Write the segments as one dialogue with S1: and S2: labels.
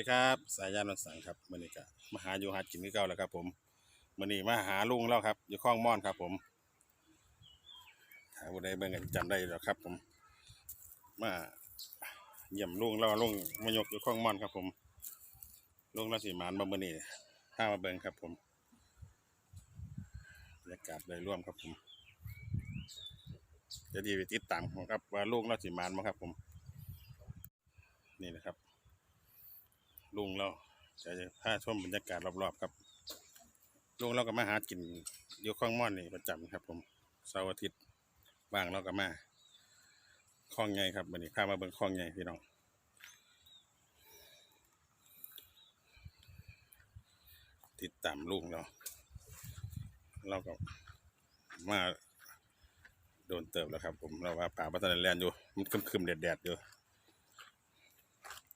S1: ดีครับ สายยานวันสังครับมื่อนี้ก็มาหาอยู่หากินที่เก่าแล้วครับ ผมมื่อนี้มาหาลุงแล้วครับ อยู่คลองม่อนครับ ผมถ้าผู้ใดเบิ่งกันจำได้แล้วครับ ผม มาเยี่ยมลุงแล้วลุงมายกอยู่คลองม่อนครับ ผมลุงราศีมานมามื่อนี้ห้ามาเบิ่งครับ ผมบรรยากาศโดยร่วมครับ ผมจะดีไปติดตามครับว่าลุงราศีมานมาครับ ผม นี่นะครับ ลุงเราจะพาชมบรรยากาศรอบๆครับลุงเราก็มาหากินอยู่คลองม่อนนี่ประจำครับ ผมเสาร์อาทิตย์ว่างเราก็มาคลองใหญ่ครับวันนี้พามาเบิ่งคลองใหญ่พี่น้องติดตามลุงเราเราก็มาโดนเติบแล้วครับ ผมเราว่าป่าพัฒนาแลนด์อยู่มันคึมๆแดดๆอยู่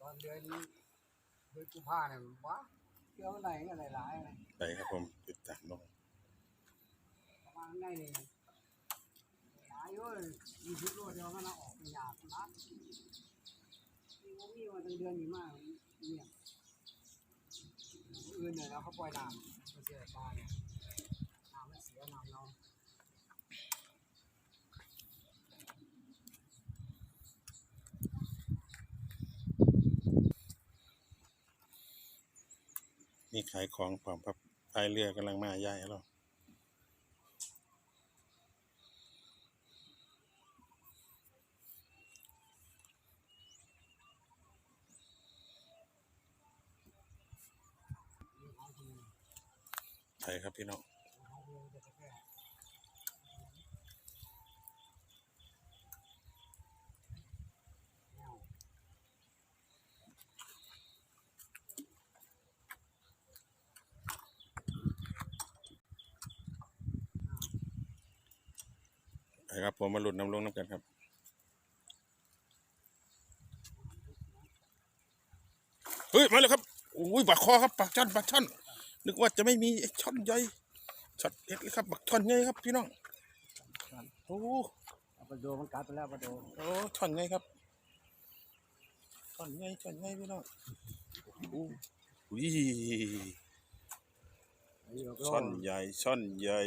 S2: ตอนเดือน เดือนกุมภาเนี่ยว้าเที่ยวไหนก็หลายๆเลย
S1: ไปครับผมติดตามลง
S2: ประมาณไงนี่หลายเยอะยี่สิบโลเดียวมันเอาออกเป็นหยาบนะนี่ว่ามีมาตั้งเดือนนี้มากเนี่ยอื่นเนี่ยเราเขาปล่อยน้ำมันเสียปลาเนี่ยน้ำมันเสียน้ำเรา
S1: นี่ขายของพร้อมพับพายเรือกำลังมาใหญ่แล้วใช่ครับพี่น้อง
S2: ของกินจะแค่แนว
S1: ไปครับผมมาหลุดน้ำลงน้ำกันครับเฮ้ยมาเลยครับอุ้ยปากคอครับปากช่อนปากช่อนนึกว่าจะไม่มีไอ้ช่อนใหญ่ช็อตเด็ดเลยครับปากช่อนใหญ่ครับพี่น้องโอ้
S2: เอาไปดูมันกัดไปแล้วปดู
S1: โอ้ช่อนใหญ่ครับช่อนใหญ่ช่อนใหญ่พี่น้องโอ้ยช่อนใหญ่ช่อนใหญ่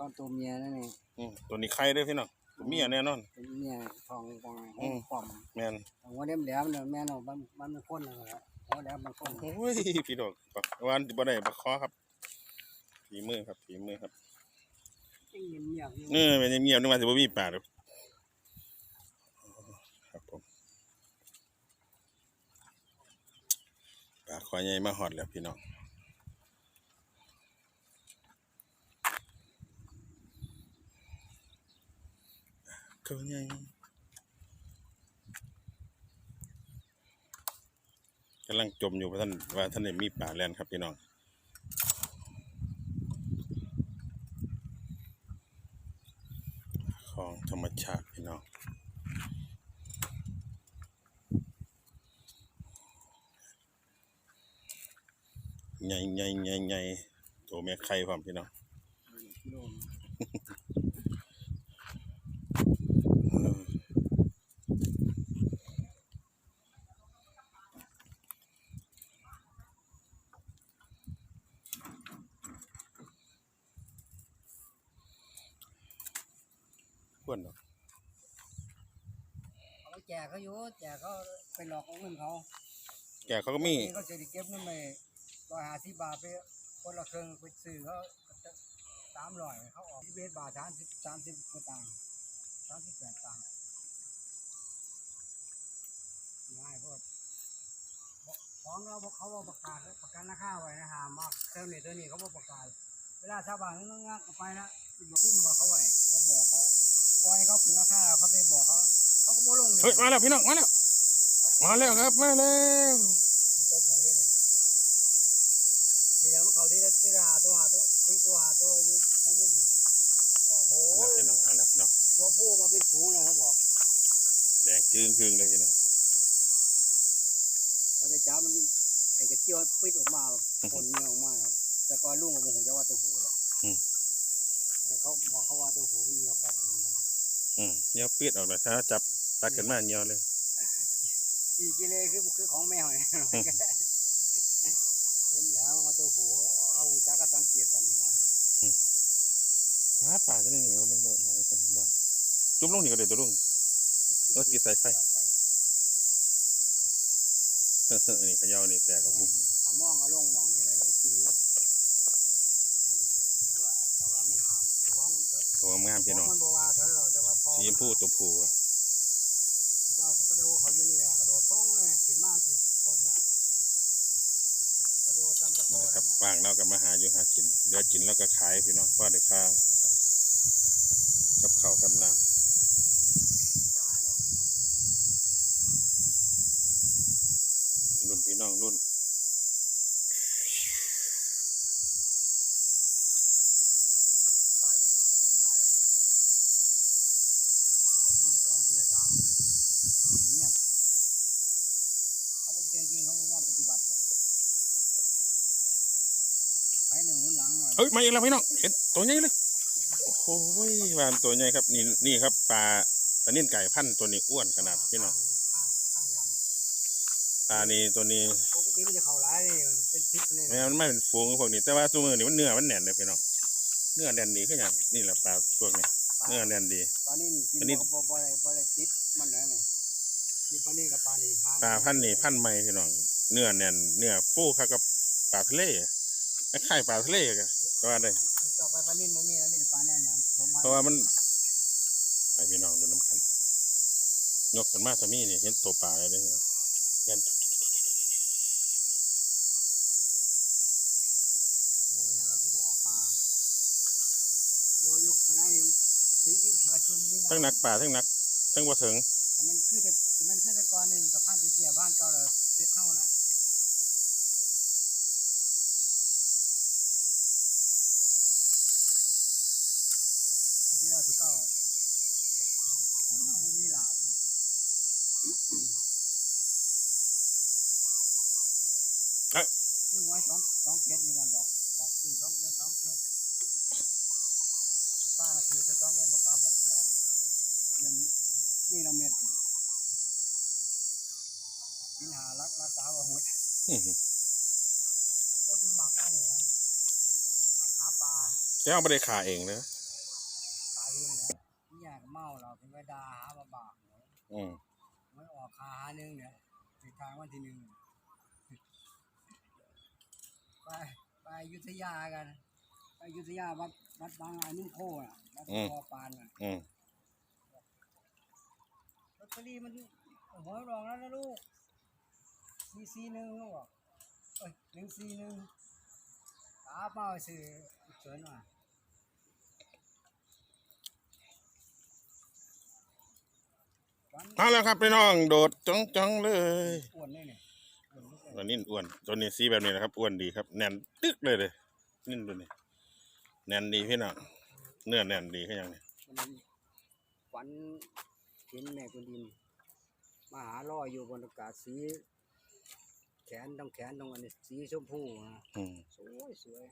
S2: โลซ่อนตัวเมียนั่นเอง
S1: อืมตัวนี้ไข่เด้วยพี่น้องตัวเมียแน่นอน
S2: เป็นเมียทองกอง
S1: อืม
S2: ป้อม
S1: แม่น
S2: หัวเด็มแหลมเนี่ยแม่นเอาบ้านบ้านมันคนนะครับหัวแหลมบางคน
S1: โอ้ยพี่ดอกปักวานบ่ได้ปักคอครับฝีมือครับฝีมือครับ
S2: จริงเงียบๆอยู่
S1: เออเป็นเงียบๆนึกว่าสิบ่มีป่าดอกครับผมปลาคอใหญ่มาฮอดแล้วพี่น้อง คอใหญ่กำลังจมอยู่ว่าท่านว่าท่านได้มีป่าแลนครับพี่น้องของธรรมชาติพี่น้องใหญ่ใหญ่ใหญ่ใหญ่ตัวแม่ไข่พร้อมพี่น้อง
S2: โลม
S1: เออควรดอก
S2: เอาไปแจกเขาอยู่แจกเขาไปหลอกเอาเงินเขา
S1: แกเขาก็มี
S2: นี่เขาจะได้เก็บเงินไปร้อยห้าสิบบาทไปคนละครึ่งไปซื้อเขาสามร้อยเขาออกที่เบสบาทสามสิบสามสิบกว่าตังค์สามสิบแปดตังค์ง่ายโพอดของเราบอกเขาบอกประกาศประกันราคาไว้นะฮะมาเท่านี้เท่านี้เขาบอกประกาศเวลาชาวบ้านงงักไปนะคุ้มบอกเขาไว้เขาบอกเขาปล่อยเขาขึ้นราคาเขาไปบอกเขา เขาก็บ่ลง
S1: เฮ้ยมาแล้วพี่น้องมาแล้วมาแล้วครับมาแล้ว
S2: ตัวผูด้วยนี่เดี๋ยวมันเขาที่ละที่ละหาตัวหาตัวที่ตัวหาตัวอยู่ของมุมโอ้โห
S1: มาแล้วพี่น้องมาแล้วพี่น้อง
S2: ตัวผู้มาเป็นฝูงเลยเขาบอก
S1: แดงจึ้งครึ่งเลยพี่น้อง
S2: เขาจะจับมันไอ้กระเจียวปิดออกมาคนเนี้ยออกมาครับแต่ก่อนลุงกับโมโหจะว่าตัวหูหรอกแต่เขาบอกเขาว่าตัวหูมันเหี่ยวไปแบบนี้มัน
S1: อืมเงี้ยวปิดออกเลยถ้าจับ ตัดขึ้นมาเงี้ยวเลย
S2: เสี่กิเลคือคือของแมวเนี่ยเล่นแล้วมาตัวหัวเอาจากก็สังเกตกันนี่มา
S1: ปลาป่าจะได้หนีว่ามันบ่ไหลตอนนี้บ่จุ่มลงนี่ก็ได้ตัวลุงเออติดสายไฟเฮ้อๆนี่เขย่านี่แตกกับบุ่ม
S2: ขามองเอาลงมองนี่อะไรกินเนาะแต่ว่าแต่ว่ามันหามแต่ว่ามัน
S1: ตัวงามพี่น้อง
S2: มันบอกว่าเถอะเราแต่ว่าพอ
S1: สีชมพูตัวผู้อะ
S2: เจ้าก็กระโดดเขาอยู่นี่แหละกระโดดป้องเลยขึ้นมาสิคนละกระโดดตามตะโก
S1: นะครับว่างเราก็มาหาอยู่หากินเหลือกินแล้วก็ขายพี่น้องเพราะได้ค่ากับเข่าวกับนารุ่นพี่น้องรุ่น
S2: ปลาอยู่ที่ไหนเอาทีละสองทีละสามเงียบเขาบอกจริงๆเขาบอกว่าปฏิบัติหรอกไปหนึ่งหุ่นหลังหน่ อย
S1: เฮ้ยมาอีกแล้วพี่น้องเห็นตัวใหญ่เลยโอ้โหหวานตัวใหญ่ครับ นี่นี่ครับปลาปลานิ่นไก่พันธุ์ตัวนี้อ้วนขนาดพี่น้อง
S2: ข้างข้างดำ
S1: ปลานี่ตัวนี้
S2: ปกติมันจะเข่าร้ายนี่เป็นพิษเลย
S1: แม้มันไม่เป็นฟูงพวกนี้แต่ว่าตัวมือนี่มันเนื้อมันแน่นเลยพี่น้องเนื้อแน่นดีขึ้นอย่างนี่แหละปลาพวกนี้เนื้อแน่นดี
S2: ปลานิ่กิน
S1: ปลานิ่
S2: บ่บ่บ่ได้บ่ได้ติดมันนะเนี่ยกินปลานิ่กับปลานี่หาง
S1: ปลาพันธุ์นี่พันธุ์ใหม่พี่น้องเนื้อแน่นเนื้อฟูครับกับปลาทะเลคล้ายๆปลาทะเลก็ ก็ว่าได้
S2: ต่อไปปลานิ่บ่มีแล้วมีแต่ปลาแน่เนี่ยสมพัน
S1: เพราะว่ามันไปพี่น้องดูน้ำกันยกกันมาทามีนี่เห็นตัวปลาเลยเด้อพี่น้องยัน
S2: โอ้ยแล้วก็คือบ่ออกมาโดยยุคข้างในสีกิ้วประชุมนี่นะ
S1: ทั้งนักปลาทั้งนักทั้งบ่ถึง
S2: แต่มันคือแต่แต่มันคือแต่ก่อนนี่กับพันเจียบ้านเก่าเลยเสร็จเท่าแล้วบางทีเกเก่าผมเอามีหลาบซื้อไว้สองสองเจ็ดนี่กันบอกบอกซื้อสองเจ็ดสองเจ็ดป้าก็ซื้อสองเจ็ดบอกกาบอกแล้วยังนี่เราเม็ดกินหารักรักษาว่าหัว
S1: อื้อหือ
S2: คนมักได้เนี่ยนะมาหาปลา
S1: แต่เอาไม่ได้ขาเองเลย
S2: ตายเองเนี่ยนี่อยากเมาเราเป็นไปดาหาบาบากเนี่ย
S1: อืม
S2: มันออกคาหาหนึ่งเนี่ยติดทางวันที่หนึ่งไปไปอยุธยากัน ไปอยุธยาวัดวัดบางอานุ่มโคอะวัดคอปานอะ
S1: อืม
S2: ลอตเตอรี่มันหวยรองแล้วนะลูกสี่สี่หนึ่งลูกบอกเอ้ยหนึ่งสี่หนึ่งตาเป้าไปซื้อเฉินมาวัน
S1: เอาแล้วครับพี่น้องโดดจ้องจ้องๆเลย
S2: อ้วนเลยเนี่ยอ้วนลูกเลย
S1: ตัวนี้อ้วนตัวนี้สีแบบนี้นะครับอ้วนดีครับแน่นตึกเลยเลยนี่ตัวนี้แน่นดีพี่น้องเนื้อแน่นดีขึ้นอย่างนี้
S2: มันฝันเห็นแม่คุณดินมาหาลอยอยู่บนอากาศสีแขนตรงแขนตรงอันนี้สีชมพูนะ
S1: อืม
S2: สวยสวย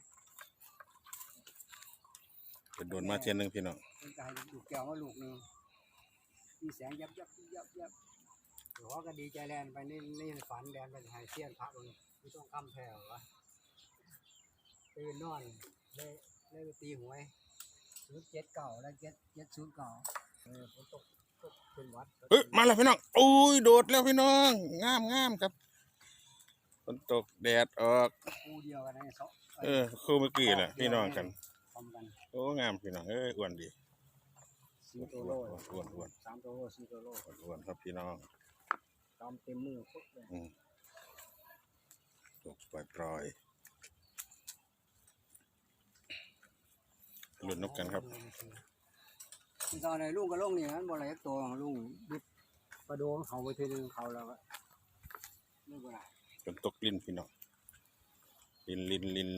S1: เป็นโดนมาเทียนหนึ่งพี่น้อง
S2: มันก็ให้ลูกแก้วมาลูกหนึ่ง มีแสงยับยับยับยับหลวงก็ดีใจแลนไปนี่นี่ฝันแดนไปหายเสี้ยนพระองค์ไม่ต้องคำแผ่ววะตื่นนอนเลยเลยไปตีหวยศูนย์เจ็ดเก่าแล้วเจ็ดเจ็ดศูนย์เก่าเออฝนตกตกเป็นหวัด
S1: เอ้ยมาแล้วพี่น้องอุ้ยโดดแล้วพี่น้องงามงามครับฝนตกแดดออก
S2: คู่เดียวกันนะสอง
S1: เออคู่เมื่อกี้แหละพี่น้องกัน
S2: พร้อมกัน
S1: โอ้งามพี่น้องเอ้ยอ้วนดี
S2: สี่ตัวโล
S1: อ้วนอ้วน
S2: สามตัวโลสี่ตัวโล
S1: อ้วนอ้วนครับพี่น้อง
S2: ตามเต็มมือปุ๊บเลย
S1: อืมตกปล่อยปล่อยหลุดนกกันครับ
S2: ตอนไหนลุงก็ลงนี่นั้นบ่อะไรตัวของลุงดิบประโดงเขาไปทีนึงเขาแล้วก็ไม่เป็นไร
S1: ฝนตกลิ้นพี่น้องลินลินลิน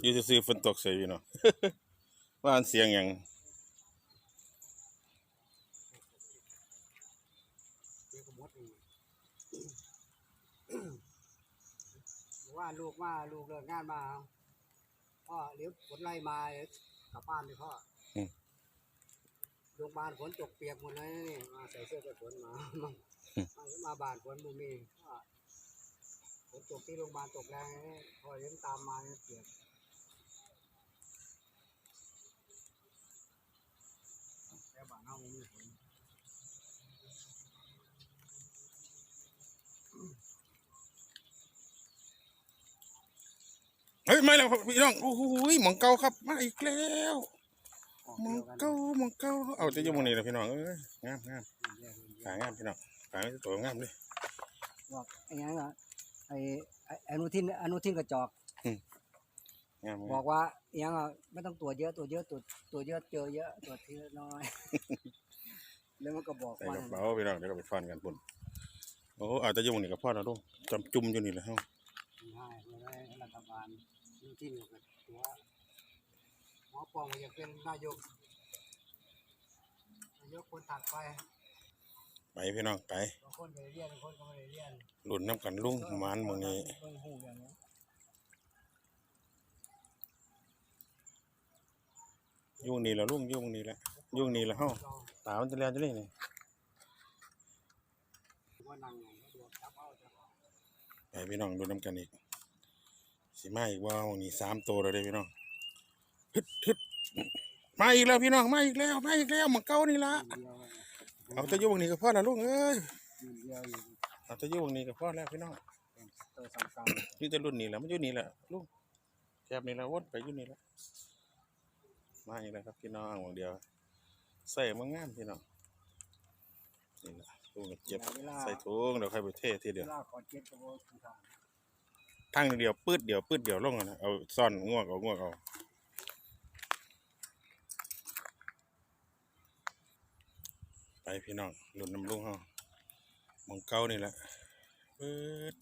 S1: อยูจะซื้อๆฝนตกใส่พี่น้อง ว่าอันเสียงอย่าง
S2: เดี๋ยวก็หมดอีกว่าลูกมาลูกเลิกงานมาพ่อเลี้ยวผลไล่มาเดี๋ยวกลับบ้านเลยพ่ออโดโรงพยาบาลฝนตกเปียกหมดเลยนี่มาใส่เสื้อกันฝนมามามามาบ้านฝนบุมีว่าฝนตกที่โรงพยาบาลตกแรงนี่พอเลี้ยงตามมาเนี่ยเปียกแล้วบ้าน เราบ่มีฝน
S1: เฮ้ยไม่แล้วพี่น้องโอ้โหหมองเก่าครับมาอีกแล้ว
S2: ออก
S1: หมอง
S2: เดียวกัน
S1: เก่าหมองเก่าเอาจะอยู่หมองนี้แหละพี่น้องเอ้ยงามงาม
S2: แยกกัน
S1: ขายงามพี่น้องขายตัวงามเลย
S2: บอกไอ้ยังอะไอ้ไอ้อนุทินอนุทินกระจอก
S1: งาม
S2: บ
S1: งา
S2: อ
S1: ม
S2: กว่าอยังอะไม่ต้องตรวจเยอะตรวจเยอะตรวจตรวจเยอะเจอเยอะตรวจทีละน้อย แล้วมันก็บอก
S1: ใส่
S2: ว่าก
S1: ระเป๋าพี่น้องเดี๋ยวก็ไปฟันกันปุ่นโอ้อาจจะอยู่หม้องนี้กับพ่อเราลูกจำจุ่มอยู่นี่แหละเฮา
S2: ง่ายไม่ได้รัฐบาลอนุทินก็ตัวหมอปองอยากเป็นนายกนายกคนถัดไป
S1: ไปพี่น้องไป
S2: บางคนก็ได้เรียนบางคนก็ไม่ได้เรียน
S1: รุ่นน้ำกันลุงหมานหมองนี้
S2: เพิ่งหูอย่างนี้
S1: ยุ่งนี่แล้วลุงยุ่งนี่แหละ ยุ่งนี่แหล้วเฮาตามันจะเลียจะนี่นี่
S2: ไดวงจับเอาจะ
S1: ไปพี่น้องดูน้ำกันอีกสิมาอีกว่าหม้องนี้สามตัวเลยเด้พี่น้องฮึดฮึดมาอีกแล้วพี่น้องมาอีกแล้วมาอีกแล้วเหมืองเก่านี่ละ
S2: เอา
S1: แต่ยู่งนี้กับพ่อละลุงเอ้ย
S2: ยืนเดียวอยู่
S1: เอาแต่ยู่งนี้กับพ่อแล้วพี่น้อง
S2: ตัวสั่ง
S1: นี่จะรุ่นนี้แหละมันยู่นี่แหละลุงแคบนี่แหละวนไปยู่นี่แหละมาอีกแล้วครับพี่น้องหวังเดียว ใส่มางามพี่น้องนี่แหละลุงก็เจ็บใส่ถุงเดี๋ยวค่อยไปเทที
S2: ๆ
S1: เดียว
S2: เวลาขอเจ็ดก็บอกคือทาง
S1: ทั้งเดียวปืดเดียวปืดเดียวลงอะนะเอาซ่อนงวกเอางวกเอาไปพี่น้องรุ่นน้ำลุงเฮาหมองเก้านี่แหละปืด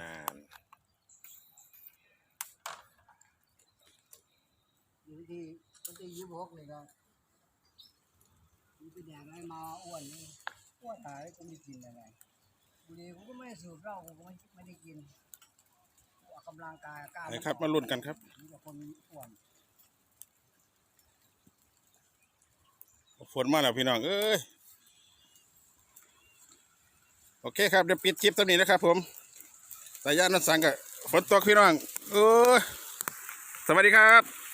S1: นาน
S2: อยู่ที่วันที่ยี่สิบ หกนี่ก็มีเป็นอย่างไรมาอ้วนนี่อ้วนหายก็ไม่กินอะไรบุหรี่กูก็ไม่ได้สูบเหล้ากูก็ไม่ไม่ได้กินกูออกกำลังกายกล้า
S1: ไปครับมาลุ้นกันครับ
S2: มีแต่คนอ้วน
S1: ฝนมาแล้วพี่น้องเอ้ยโอเคครับเดี๋ยวปิดคลิปตรงนี้นะครับ ผมสายยานนันสังกับฝนตกพี่น้องเออสวัสดีครับ